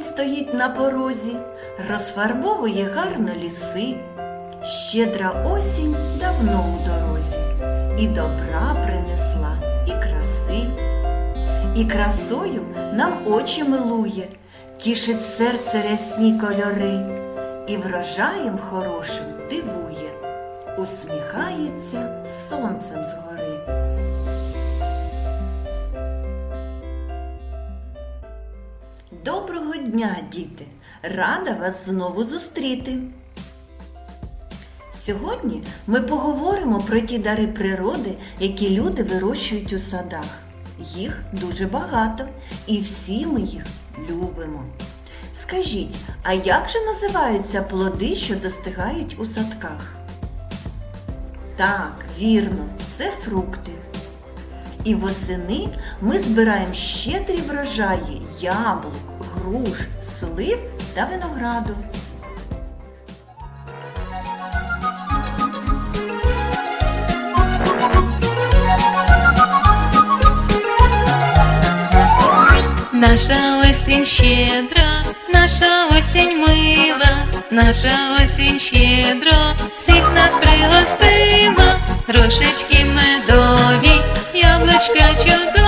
жовтень стоїть на порозі, розфарбовує гарно ліси. Щедра осінь давно у дорозі, і добра принесла, і краси. І красою нам очі милує, тішить серце рясні кольори, і врожаєм хорошим дивує, усміхається сонцем згори. Дня, діти! Рада вас знову зустріти. Сьогодні ми поговоримо про ті дари природи, які люди вирощують у садах. Їх дуже багато, і всі ми їх любимо. Скажіть, а як же називаються плоди, що достигають у садках? Так, вірно, це фрукти. І восени ми збираємо щедрі врожаї яблук, груш, слив та винограду. Наша осінь щедра, наша осінь мила, наша осінь щедро, всіх нас пригостила, грошечки медові, яблучка чудові,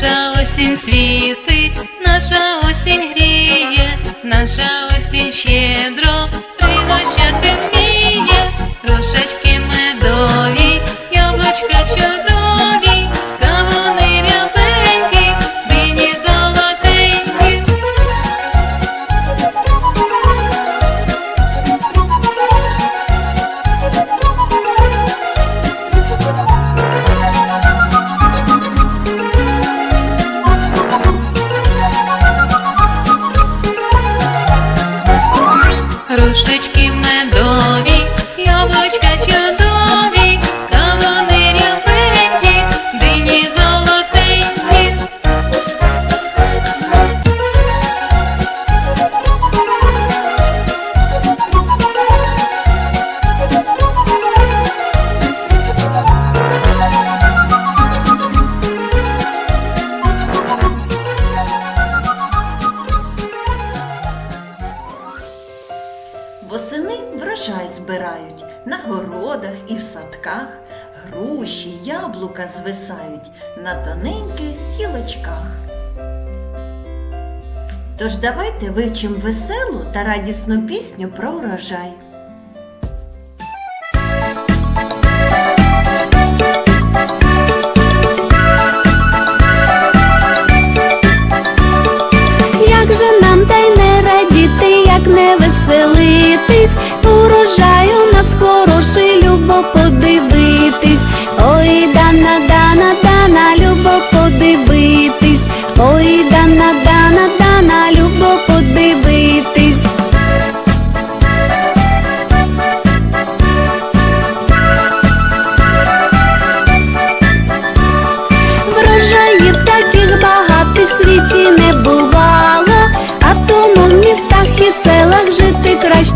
Наша осінь світить, наша осінь гріє, наша осінь щедро пригощати вміє, Рошечки медові, яблучка звисають на тоненьких гілочках. Тож давайте вивчимо веселу та радісну пісню про урожай.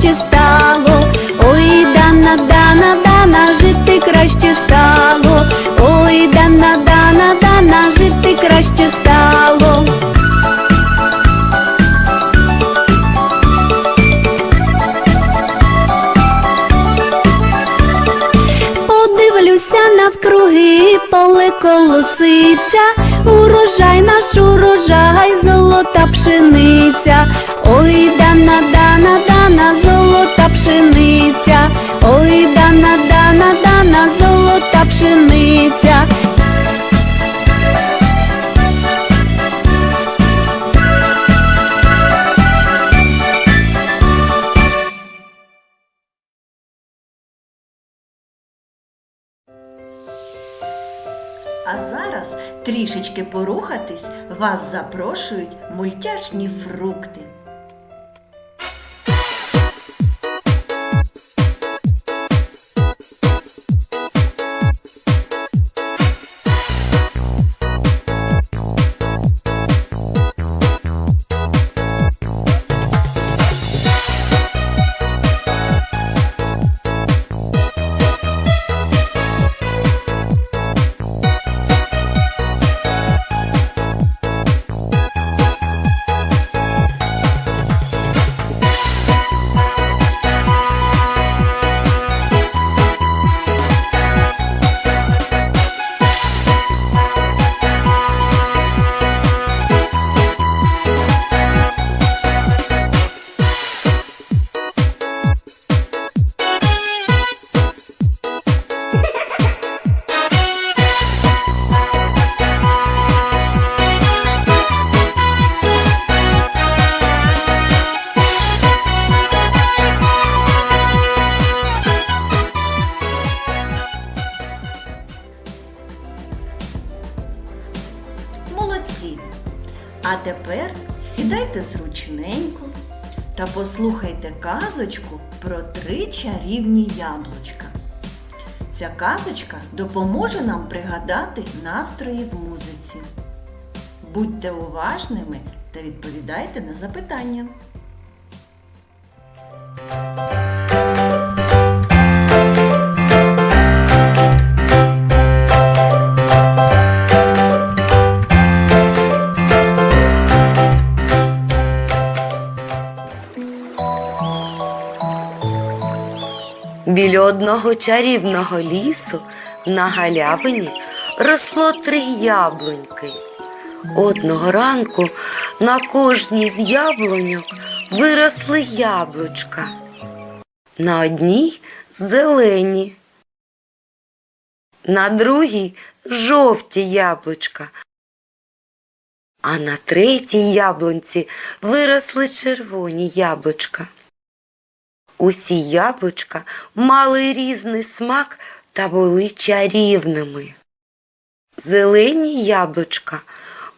Краще стало. Ой, дана, дана, дана, жити краще стало. Ой, дана, дана, дана, жити краще стало. Подивлюся навкруги, поле колоситься, урожай наш урожай, золота пшениця. Ой, дана, дана, дана, золота пшениця. Ой, дана, дана, дана, золота пшениця. Трішечки порухатись вас запрошують мультяшні фрукти. Молодці! А тепер сідайте зручненько та послухайте казочку про три чарівні яблучка. Ця казочка допоможе нам пригадати настрої в музиці. Будьте уважними та відповідайте на запитання. Одного чарівного лісу на галявині росло три яблуньки. Одного ранку на кожній з яблуньок виросли яблучка. На одній зелені, на другій жовті яблучка, а на третій яблунці виросли червоні яблучка. Усі яблучка мали різний смак та були чарівними. Зелені яблучка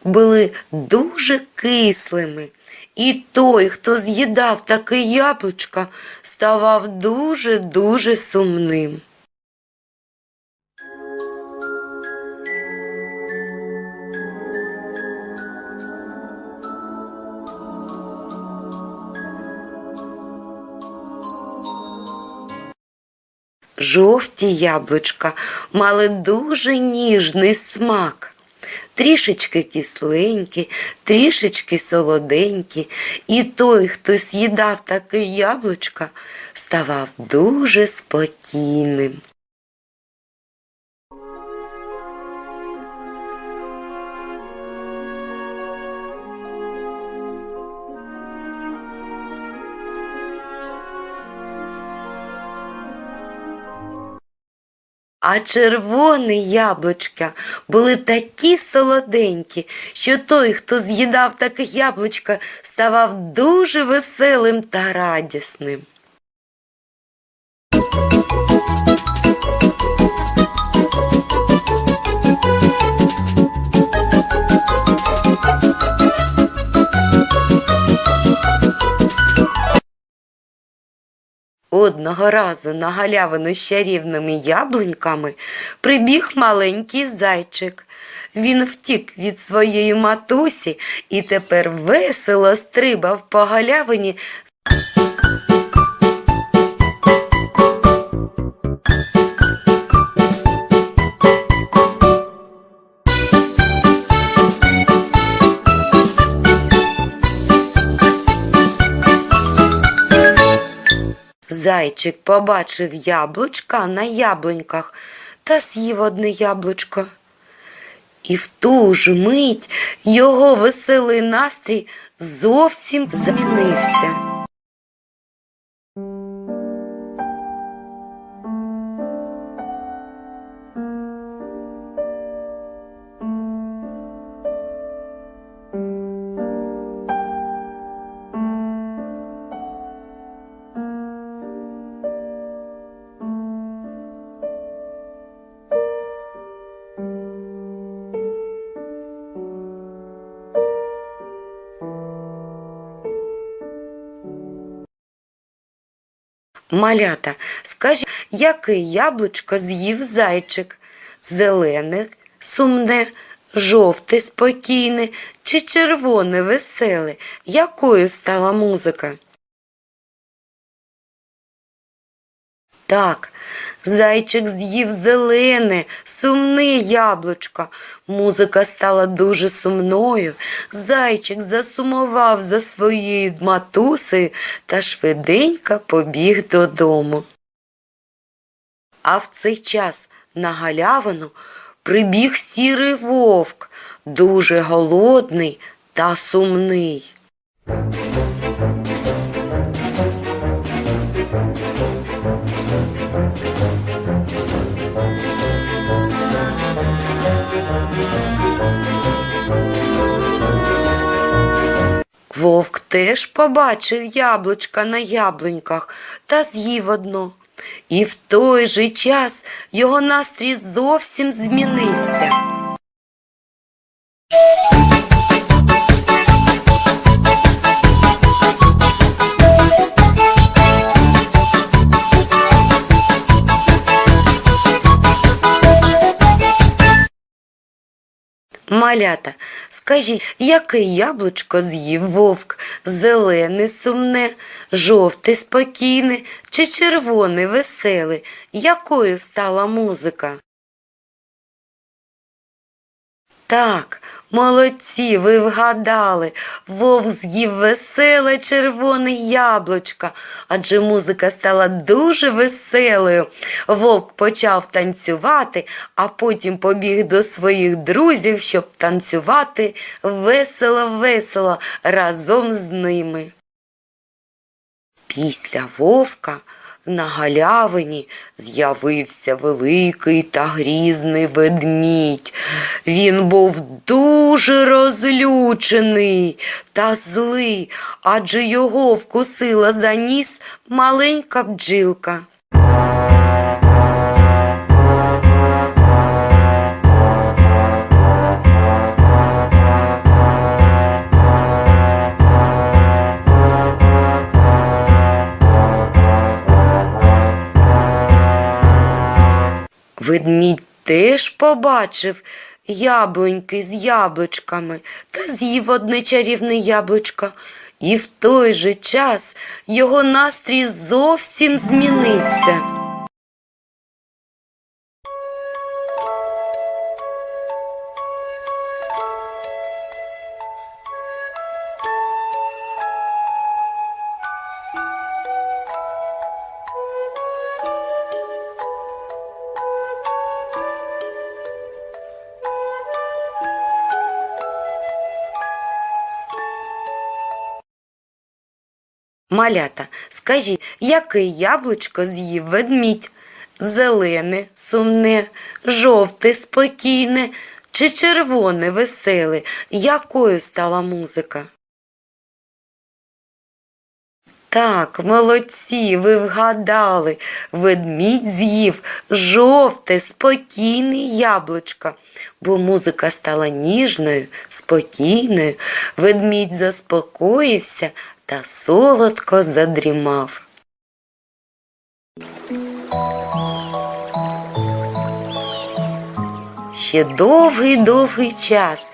були дуже кислими, і той, хто з'їдав таке яблучко, ставав дуже-дуже сумним. Жовті яблучка мали дуже ніжний смак. Трішечки кисленькі, трішечки солоденькі, і той, хто з'їдав таке яблучко, ставав дуже спокійним. А червоні яблучка були такі солоденькі, що той, хто з'їдав таке яблучко, ставав дуже веселим та радісним. Одного разу на галявину з чарівними яблуньками прибіг маленький зайчик. Він втік від своєї матусі і тепер весело стрибав по галявині Зайчик побачив яблучка на яблуньках та з'їв одне яблучко. І в ту ж мить його веселий настрій зовсім змінився. Малята, скажіть, яке яблучко з'їв зайчик? Зелене, сумне, жовте, спокійне чи червоне, веселе? Якою стала музика? Так, зайчик з'їв зелене, сумне яблучко. Музика стала дуже сумною. Зайчик засумував за своєю матусею та швиденько побіг додому. А в цей час на галявину прибіг сірий вовк, дуже голодний та сумний. Вовк теж побачив яблучка на яблуньках та з'їв одно. І в той же час його настрій зовсім змінився. Малята, скажіть, яке яблучко з'їв вовк? Зелене сумне, жовте спокійне чи червоне веселе? Якою стала музика? Так, молодці, ви вгадали. Вовк з'їв веселе червоне яблучко, адже музика стала дуже веселою. Вовк почав танцювати, а потім побіг до своїх друзів, щоб танцювати весело-весело разом з ними. Після вовка на галявині з'явився великий та грізний ведмідь. Він був дуже розлючений та злий, адже його вкусила за ніс маленька бджілка. Ведмідь теж побачив яблуньки з яблучками та з'їв одне чарівне яблучко. І в той же час його настрій зовсім змінився. Малята, скажіть, яке яблучко з'їв ведмідь? Зелене, сумне, жовте, спокійне чи червоне, веселе? Якою стала музика? Так, молодці, ви вгадали. Ведмідь з'їв жовте, спокійне яблучко, бо музика стала ніжною, спокійною. Ведмідь заспокоївся та солодко задрімав. Ще довгий-довгий час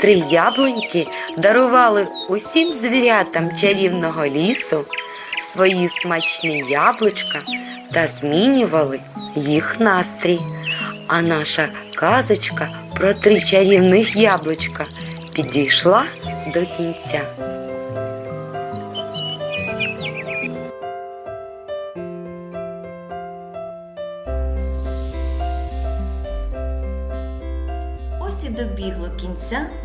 три яблуньки дарували усім звірятам чарівного лісу свої смачні яблучка та змінювали їх настрій. А наша казочка про три чарівних яблучка підійшла до кінця.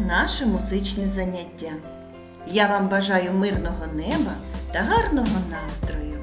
Наше музичне заняття. Я вам бажаю мирного неба та гарного настрою.